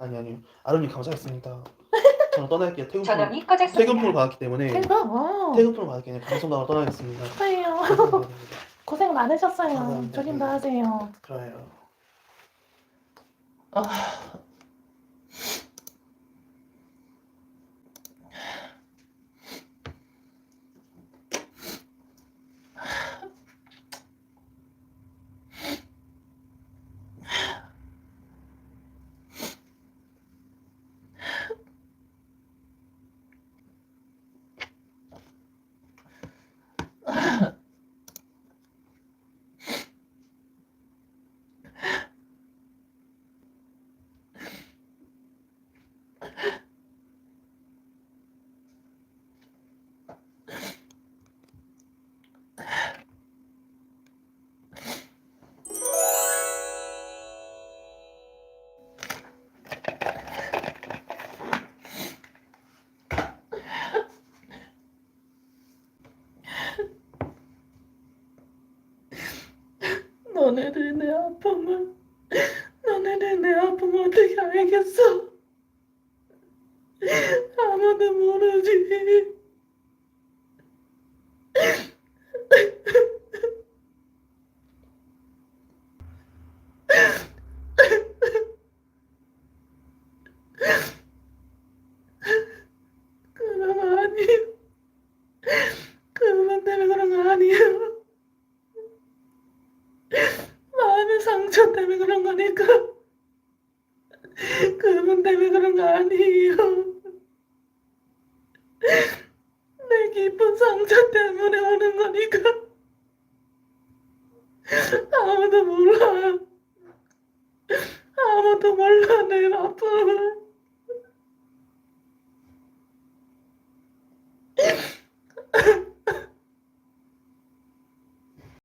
아니 아니요. 아름이 감사했습니다. 저는 떠날게요. 퇴근풍 전원이 꺼졌습니다. 퇴근풍을 받았기 때문에 퇴근? 어. 퇴근풍을 받았기 때문에 방송국으로 떠나겠습니다. 감사합니다. 고생 많으셨어요. 감사합니다. 조심도 하세요. 그래요. 너네들 내 아픔을 너네들 내 아픔을 어떻게 알겠어? 아무도 모르지. 그런 거 아니에요. 그분 때문에 그런 거 아니에요. 상처 때문에 그런 거니까? 그분 때문에 그런 거 아니에요. 내 깊은 상처 때문에 오는 거니까. 아무도 몰라. 아무도 몰라 내 아픔을